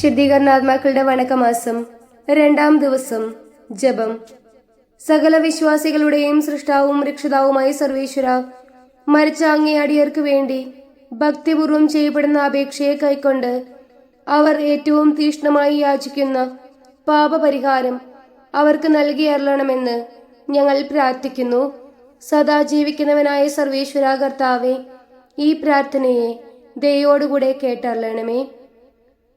ശുദ്ധീകരണാത്മാക്കളുടെ വണക്കമാസം രണ്ടാം ദിവസം ജപം. സകല വിശ്വാസികളുടെയും സൃഷ്ടാവും രക്ഷിതാവുമായ സർവേശ്വര മരിച്ച അങ്ങേയടിയർക്ക് വേണ്ടി ഭക്തിപൂർവം ചെയ്യപ്പെടുന്ന അപേക്ഷയെ കൈക്കൊണ്ട് അവർ ഏറ്റവും തീഷ്ണമായി യാചിക്കുന്ന പാപപരിഹാരം അവർക്ക് നൽകി അരളണമെന്ന് ഞങ്ങൾ പ്രാർത്ഥിക്കുന്നു. സദാ ജീവിക്കുന്നവനായ സർവേശ്വര കർത്താവെ ഈ പ്രാർത്ഥനയെ ദയോടുകൂടെ കേട്ടറിയണമേ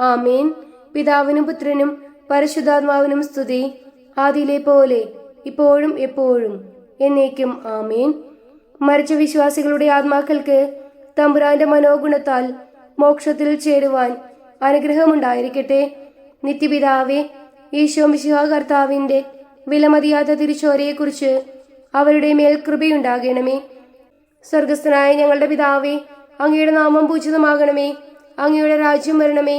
ആമേൻ. പിതാവിനും പുത്രനും പരിശുദ്ധാത്മാവിനും സ്തുതി. ആദിയിലെ പോലെ ഇപ്പോഴും എപ്പോഴും എന്നേക്കും ആമീൻ. മരിച്ച വിശ്വാസികളുടെ ആത്മാക്കൾക്ക് തമ്പുരാന്റെ മനോഗുണത്താൽ മോക്ഷത്തിൽ ചേരുവാൻ അനുഗ്രഹമുണ്ടായിരിക്കട്ടെ. നിത്യപിതാവെ ഈശോ മിശിഹ കർത്താവിന്റെ വിലമതിയാത്ത തിരിച്ചോരയെക്കുറിച്ച് അവരുടെ മേൽ കൃപയുണ്ടാകണമേ. സ്വർഗസ്ഥനായ ഞങ്ങളുടെ പിതാവേ അങ്ങയുടെ നാമം പൂജിതമാകണമേ. അങ്ങയുടെ രാജ്യം വരണമേ.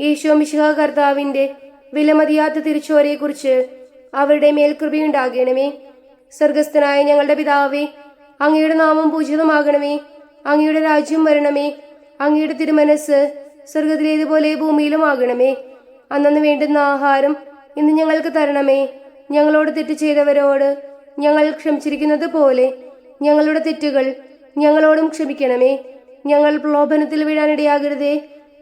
ഈശോ മിശിഹ കർത്താവിന്റെ വിലമതിയാത്ത തിരിച്ചോരയെക്കുറിച്ച് അവരുടെ മേൽ കൃപയുണ്ടാകണമേ സ്വർഗസ്ഥനായ ഞങ്ങളുടെ പിതാവേ അങ്ങയുടെ നാമം പൂജിതമാകണമേ. അങ്ങയുടെ രാജ്യം വരണമേ. അങ്ങയുടെ തിരുമനസ് സ്വർഗത്തിലേതുപോലെ ഭൂമിയിലുമാകണമേ. അന്നു വേണ്ടുന്ന ആഹാരം ഇന്ന് ഞങ്ങൾക്ക് തരണമേ. ഞങ്ങളോട് തെറ്റ് ചെയ്തവരോട് ഞങ്ങൾ ക്ഷമിച്ചിരിക്കുന്നത് പോലെ ഞങ്ങളുടെ തെറ്റുകൾ ഞങ്ങളോടും ക്ഷമിക്കണമേ. ഞങ്ങൾ പ്രലോഭനത്തിൽ വീഴാനിടയാകരുതേ.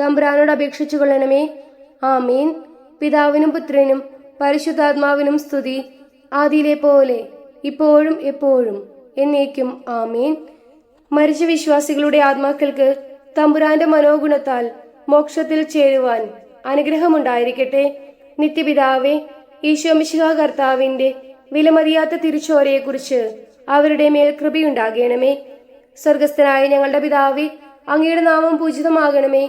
തമ്പുരാനോട് അപേക്ഷിച്ചു കൊള്ളണമേ. ആമീൻ. പിതാവിനും പുത്രനും പരിശുദ്ധാത്മാവിനും സ്തുതി ആദിയിലെ പോലെ ഇപ്പോഴും എപ്പോഴും എന്നേക്കും ആമീൻ. മരിച്ച വിശ്വാസികളുടെ ആത്മാക്കൾക്ക് തമ്പുരാന്റെ മനോഗുണത്താൽ മോക്ഷത്തിൽ ചേരുവാൻ അനുഗ്രഹമുണ്ടായിരിക്കട്ടെ. നിത്യപിതാവെ ഈശോ മിശിഹ കർത്താവിന്റെ വിലമതിയാത്ത തിരിച്ചോരയെക്കുറിച്ച് അവരുടെ മേൽ കൃപയുണ്ടാകണമേ. സ്വർഗസ്ഥനായ ഞങ്ങളുടെ പിതാവേ അങ്ങയുടെ നാമം പൂജിതമാകണമേ.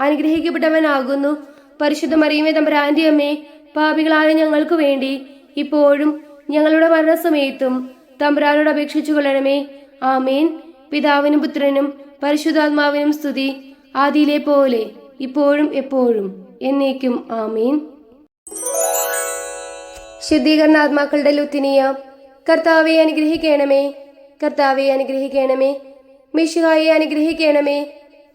അനുഗ്രഹിക്കപ്പെട്ടവനാകുന്നു. പരിശുദ്ധ മറിയമേ തമ്പുരാന്റെ അമ്മേ പാപികളായ ഞങ്ങൾക്ക് വേണ്ടി ഇപ്പോഴും ഞങ്ങളുടെ മരണസമയത്തും തമ്പുരാനോട് അപേക്ഷിച്ചു കൊള്ളണമേ. ആമേൻ. പിതാവിനും പുത്രനും പരിശുദ്ധാത്മാവിനും സ്തുതി ആദിയിലെ പോലെ ഇപ്പോഴും എപ്പോഴും എന്നേക്കും ആമീൻ. ശുദ്ധീകരണാത്മാക്കളുടെ ലുത്തിനിയ കർത്താവെ അനുഗ്രഹിക്കണമേ കർത്താവെ അനുഗ്രഹിക്കണമേ മിഷുഹായെ അനുഗ്രഹിക്കണമേ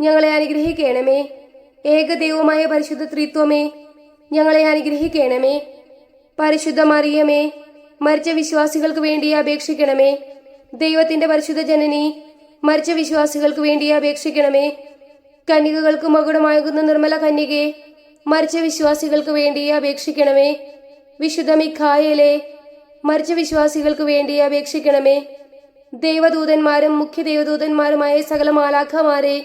ഞങ്ങളെ അനുഗ്രഹിക്കണമേ. ഏകദൈവമായ പരിശുദ്ധ ത്രിത്വമേ ഞങ്ങളെ അനുഗ്രഹിക്കണമേ. പരിശുദ്ധ മറിയമേ മരിച്ച വിശ്വാസികൾക്ക് വേണ്ടി അപേക്ഷിക്കണമേ. ദൈവത്തിന്റെ പരിശുദ്ധ ജനനി മരിച്ച വിശ്വാസികൾക്ക് വേണ്ടി അപേക്ഷിക്കണമേ. കന്യകകൾക്ക് മകുടമാകുന്ന നിർമ്മല കന്യകെ മരിച്ച വിശ്വാസികൾക്ക് വേണ്ടി അപേക്ഷിക്കണമേ. വിശുദ്ധ മിഖായലെ മരിച്ച വിശ്വാസികൾക്ക് വേണ്ടി അപേക്ഷിക്കണമേ. ദൈവദൂതന്മാരും മുഖ്യ ദേവദൂതന്മാരുമായ സകല മാലാഖമാരെ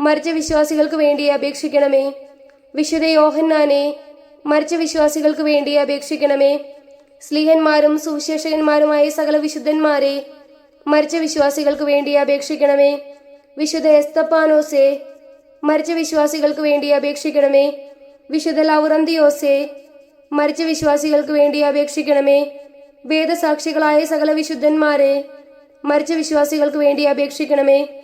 മരിച്ച വിശ്വാസികൾക്ക് വേണ്ടി അപേക്ഷിക്കണമേ. വിശുദ്ധ യോഹന്നാനെ മരിച്ച വിശ്വാസികൾക്ക് വേണ്ടി അപേക്ഷിക്കണമേ. സ്ലീഹന്മാരും സുവിശേഷകന്മാരുമായ സകല വിശുദ്ധന്മാരെ മരിച്ച വിശ്വാസികൾക്ക് വേണ്ടി അപേക്ഷിക്കണമേ. വിശുദ്ധ എസ്തപ്പാനോസെ മരിച്ച വിശ്വാസികൾക്ക് വേണ്ടി അപേക്ഷിക്കണമേ. വിശുദ്ധ ലൗറന്തിയോസെ മരിച്ച വിശ്വാസികൾക്ക് വേണ്ടി അപേക്ഷിക്കണമേ. വേദസാക്ഷികളായ സകല വിശുദ്ധന്മാരെ മരിച്ച വിശ്വാസികൾക്ക് വേണ്ടി അപേക്ഷിക്കണമേ.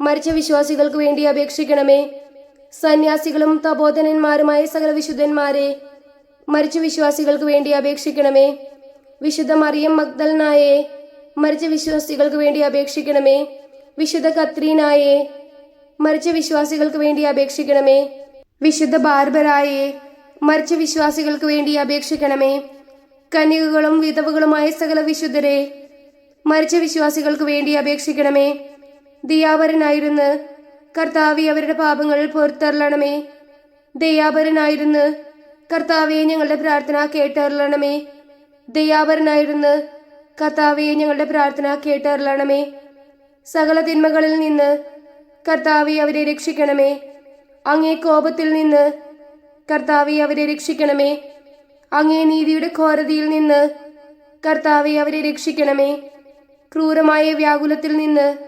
മരിച്ച വിശ്വാസികൾക്ക് വേണ്ടി അപേക്ഷിക്കണമേ. സന്യാസികളും തപോധനന്മാരുമായ സകല വിശുദ്ധന്മാരെ മരിച്ച വിശ്വാസികൾക്ക് വേണ്ടി അപേക്ഷിക്കണമേ. വിശുദ്ധ മറിയം മഗ്ദലനായെ മരിച്ച വിശ്വാസികൾക്ക് വേണ്ടി അപേക്ഷിക്കണമേ. വിശുദ്ധ കത്രീനായെ മരിച്ച വിശ്വാസികൾക്ക് വേണ്ടി അപേക്ഷിക്കണമേ. വിശുദ്ധ ബാർബരായെ മരിച്ച വിശ്വാസികൾക്ക് വേണ്ടി അപേക്ഷിക്കണമേ. കന്യകകളും വിധവകളുമായ സകല വിശുദ്ധരെ മരിച്ച വിശ്വാസികൾക്ക് വേണ്ടി അപേക്ഷിക്കണമേ. ദിയാപരനായിരുന്ന്. കർത്താവെ അവരുടെ പാപങ്ങൾ പൊറുത്തരളണമേ. ദയാപരനായിരുന്നു. കർത്താവെ ഞങ്ങളുടെ പ്രാർത്ഥന കേട്ടറിയണമേ ദയാപരനായിരുന്നു. കർത്താവെ ഞങ്ങളുടെ പ്രാർത്ഥന കേട്ടറിയണമേ സകല തിന്മകളിൽ നിന്ന് കർത്താവെ അവരെ രക്ഷിക്കണമേ. അങ്ങേ കോപത്തിൽ നിന്ന് കർത്താവെ അവരെ രക്ഷിക്കണമേ. അങ്ങേ നീതിയുടെ ഘോരതയിൽ നിന്ന് കർത്താവെ അവരെ രക്ഷിക്കണമേ. ക്രൂരമായ വ്യാകുലത്തിൽ നിന്ന്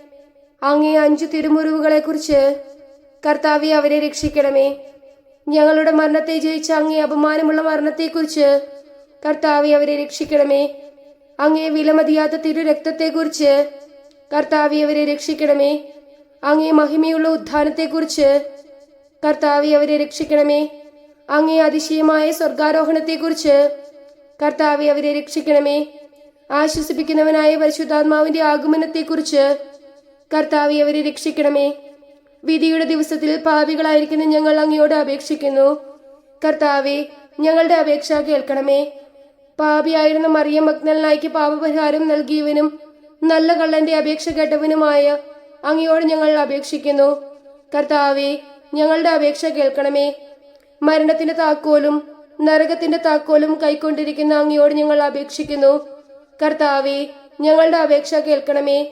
അങ്ങേ അഞ്ചു തിരുമുറിവുകളെക്കുറിച്ച് കർത്താവെ അവരെ രക്ഷിക്കണമേ. ഞങ്ങളുടെ മരണത്തെ ജയിച്ച അങ്ങേ അപമാനമുള്ള മരണത്തെക്കുറിച്ച് കർത്താവെ അവരെ രക്ഷിക്കണമേ. അങ്ങേ വിലമതിയാത്ത തിരു രക്തത്തെക്കുറിച്ച് കർത്താവെ അവരെ രക്ഷിക്കണമേ. അങ്ങേ മഹിമയുള്ള ഉത്ഥാനത്തെക്കുറിച്ച് കർത്താവെ അവരെ രക്ഷിക്കണമേ. അങ്ങേ അതിശയമായ സ്വർഗാരോഹണത്തെക്കുറിച്ച് കർത്താവെ അവരെ രക്ഷിക്കണമേ. ആശ്വസിപ്പിക്കുന്നവനായ പരിശുദ്ധാത്മാവിന്റെ ആഗമനത്തെക്കുറിച്ച് കർത്താവെ അവരെ രക്ഷിക്കണമേ. വിധിയുടെ ദിവസത്തിൽ പാപികളായിരിക്കുന്ന ഞങ്ങൾ അങ്ങയോട് അപേക്ഷിക്കുന്നു. കർത്താവെ ഞങ്ങളുടെ അപേക്ഷ കേൾക്കണമേ. പാപിയായിരുന്ന മറിയം മഗ്നലിനായിക്ക് പാപപരിഹാരം നൽകിയവനും നല്ല കള്ളന്റെ അപേക്ഷ കേട്ടവനുമായ അങ്ങയോട് ഞങ്ങൾ അപേക്ഷിക്കുന്നു. കർത്താവെ ഞങ്ങളുടെ അപേക്ഷ കേൾക്കണമേ. മരണത്തിന്റെ താക്കോലും നരകത്തിന്റെ താക്കോലും കൈക്കൊണ്ടിരിക്കുന്ന അങ്ങയോട് ഞങ്ങൾ അപേക്ഷിക്കുന്നു. കർത്താവെ ഞങ്ങളുടെ അപേക്ഷ കേൾക്കണമേ.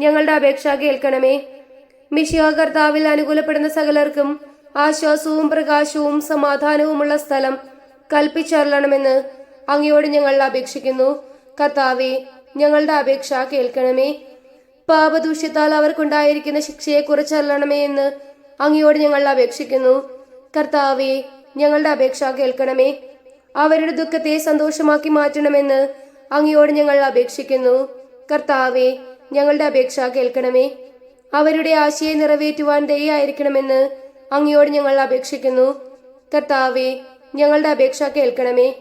ഞങ്ങളുടെ അപേക്ഷ കേൾക്കണമേ. മിഷിഹ കർത്താവിൽ അനുകൂലപ്പെടുന്ന സകലർക്കും ആശ്വാസവും പ്രകാശവും സമാധാനവുമുള്ള സ്ഥലം കൽപ്പിച്ചറളണമെന്ന് അങ്ങയോട് ഞങ്ങൾ അപേക്ഷിക്കുന്നു. കർത്താവെ ഞങ്ങളുടെ അപേക്ഷ കേൾക്കണമേ. പാപദൂഷ്യത്താൽ അവർക്കുണ്ടായിരിക്കുന്ന ശിക്ഷയെ കുറിച്ചറിയണമേ എന്ന് അങ്ങയോട് ഞങ്ങൾ അപേക്ഷിക്കുന്നു. കർത്താവെ ഞങ്ങളുടെ അപേക്ഷ കേൾക്കണമേ. അവരുടെ ദുഃഖത്തെ സന്തോഷമാക്കി മാറ്റണമെന്ന് അങ്ങയോട് ഞങ്ങൾ അപേക്ഷിക്കുന്നു. കർത്താവെ ഞങ്ങളുടെ അപേക്ഷ കേൾക്കണമേ. അവരുടെ ആശയെ നിറവേറ്റുവാൻ ദയായിരിക്കണമെന്ന് അങ്ങയോട് ഞങ്ങൾ അപേക്ഷിക്കുന്നു. കർത്താവെ ഞങ്ങളുടെ അപേക്ഷ കേൾക്കണമേ.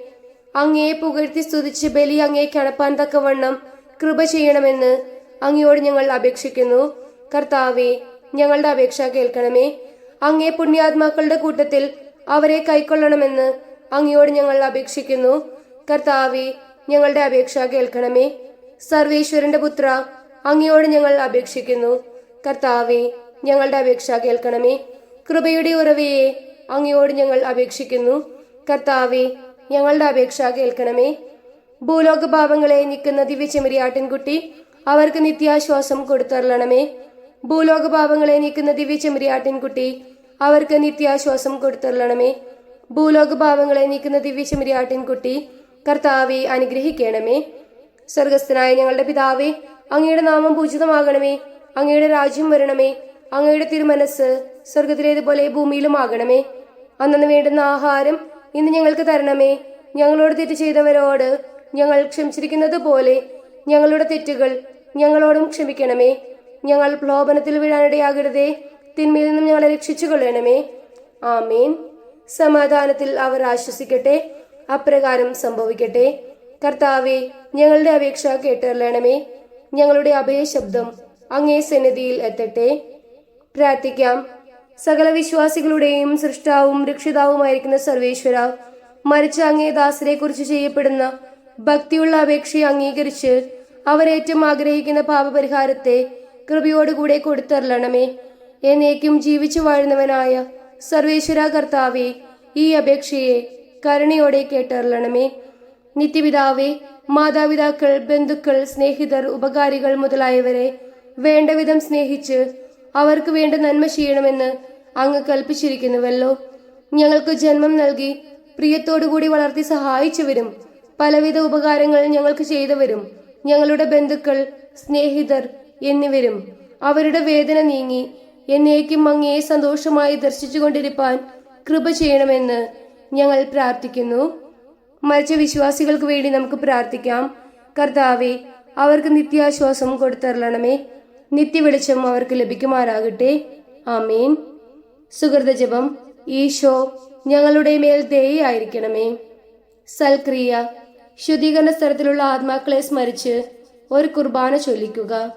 അങ്ങയെ പുകഴ്ത്തി സ്തുതിച്ച് ബലി അങ്ങയെ കണപ്പാൻ തക്കവണ്ണം കൃപ ചെയ്യണമെന്ന് അങ്ങയോട് ഞങ്ങൾ അപേക്ഷിക്കുന്നു. കർത്താവെ ഞങ്ങളുടെ അപേക്ഷ കേൾക്കണമേ. അങ്ങേ പുണ്യാത്മാക്കളുടെ കൂട്ടത്തിൽ അവരെ കൈക്കൊള്ളണമെന്ന് അങ്ങയോട് ഞങ്ങൾ അപേക്ഷിക്കുന്നു. കർത്താവെ ഞങ്ങളുടെ അപേക്ഷ കേൾക്കണമേ. സർവേശ്വരന്റെ പുത്ര അങ്ങയോട് ഞങ്ങൾ അപേക്ഷിക്കുന്നു. കർത്താവെ ഞങ്ങളുടെ അപേക്ഷ കേൾക്കണമേ. കൃപയുടെ ഉറവയെ അങ്ങയോട് ഞങ്ങൾ അപേക്ഷിക്കുന്നു. കർത്താവെ ഞങ്ങളുടെ അപേക്ഷ കേൾക്കണമേ. ഭൂലോക പാപങ്ങളെ നിൽക്കുന്ന ദിവ്യചെമരിയാട്ടിൻകുട്ടി അവർക്ക് നിത്യാശ്വാസം കൊടുത്തരളണമേ. ഭൂലോക പാപങ്ങളെ നീക്കുന്ന ദിവ്യചെമരിയാട്ടിൻകുട്ടി അവർക്ക് നിത്യാശ്വാസം കൊടുത്തരളണമേ. ഭൂലോക പാപങ്ങളെ നീക്കുന്ന ദിവ്യചെമരിയാട്ടിൻകുട്ടി കർത്താവെ അനുഗ്രഹിക്കണമേ. സ്വർഗസ്ഥനായ ഞങ്ങളുടെ പിതാവേ അങ്ങയുടെ നാമം പൂജിതമാകണമേ. അങ്ങയുടെ രാജ്യം വരണമേ. അങ്ങയുടെ തിരുമനസ് സ്വർഗത്തിലേതുപോലെ ഭൂമിയിലും ആകണമേ അന്നു വേണ്ടുന്ന ആഹാരം ഇന്ന് ഞങ്ങൾക്ക് തരണമേ. ഞങ്ങളോട് തെറ്റ് ചെയ്തവരോട് ഞങ്ങൾ ക്ഷമിച്ചിരിക്കുന്നത് പോലെ ഞങ്ങളുടെ തെറ്റുകൾ ഞങ്ങളോടും ക്ഷമിക്കണമേ. ഞങ്ങൾ പ്രലോഭനത്തിൽ വീഴാനിടയാകരുതേ. തിന്മയിൽ നിന്നും ഞങ്ങളെ രക്ഷിച്ചു കൊള്ളണമേ ആമേൻ. സമാധാനത്തിൽ അവർ ആശ്വസിക്കട്ടെ. അപ്രകാരം സംഭവിക്കട്ടെ. കർത്താവെ ഞങ്ങളുടെ അപേക്ഷ കേട്ടറിയണമേ. ഞങ്ങളുടെ അഭയശബ്ദം അങ്ങേ സന്നിധിയിൽ എത്തട്ടെ. പ്രാർത്ഥിക്കാം. സകല വിശ്വാസികളുടെയും സൃഷ്ടാവും രക്ഷിതാവുമായിരിക്കുന്ന സർവേശ്വര മരിച്ച അങ്ങേ ദാസരെ കുറിച്ച് ചെയ്യപ്പെടുന്ന ഭക്തിയുള്ള അപേക്ഷയെ അംഗീകരിച്ച് അവരേറ്റവും ആഗ്രഹിക്കുന്ന പാപപരിഹാരത്തെ കൃപയോടുകൂടെ കൊടുത്തരളണമേ എന്നേക്കും ജീവിച്ചു വാഴുന്നവനായ സർവേശ്വര കർത്താവെ ഈ അപേക്ഷയെ കരുണയോടെ കേട്ടറളണമേ നിത്യപിതാവേ മാതാപിതാക്കൾ ബന്ധുക്കൾ സ്നേഹിതർ ഉപകാരികൾ മുതലായവരെ വേണ്ടവിധം സ്നേഹിച്ച് അവർക്ക് വേണ്ട നന്മ ചെയ്യണമെന്ന് അങ്ങ് കൽപ്പിച്ചിരിക്കുന്നുവല്ലോ. ഞങ്ങൾക്ക് ജന്മം നൽകി പ്രിയത്തോടുകൂടി വളർത്തി സഹായിച്ചവരും പലവിധ ഉപകാരങ്ങൾ ഞങ്ങൾക്ക് ചെയ്തവരും ഞങ്ങളുടെ ബന്ധുക്കൾ സ്നേഹിതർ എന്നിവരും അവരുടെ വേദന നീങ്ങി എന്നേക്കും അങ്ങയെ സന്തോഷമായി ദർശിച്ചുകൊണ്ടിരിപ്പാൻ കൃപ ചെയ്യണമെന്ന് ഞങ്ങൾ പ്രാർത്ഥിക്കുന്നു. മരിച്ച വിശ്വാസികൾക്ക് വേണ്ടി നമുക്ക് പ്രാർത്ഥിക്കാം. കർത്താവെ അവർക്ക് നിത്യാശ്വാസം കൊടുത്തരളണമേ. നിത്യവെളിച്ചം അവർക്ക് ലഭിക്കുമാറാകട്ടെ. ആമേൻ. സുഹൃത ജപം. ഈശോ ഞങ്ങളുടെ മേൽ ദയായിരിക്കണമേ സൽക്രിയ. ശുദ്ധീകരണ സ്ഥലത്തിലുള്ള ആത്മാക്കളെ സ്മരിച്ച് ഒരു കുർബാന ചൊല്ലിക്കുക.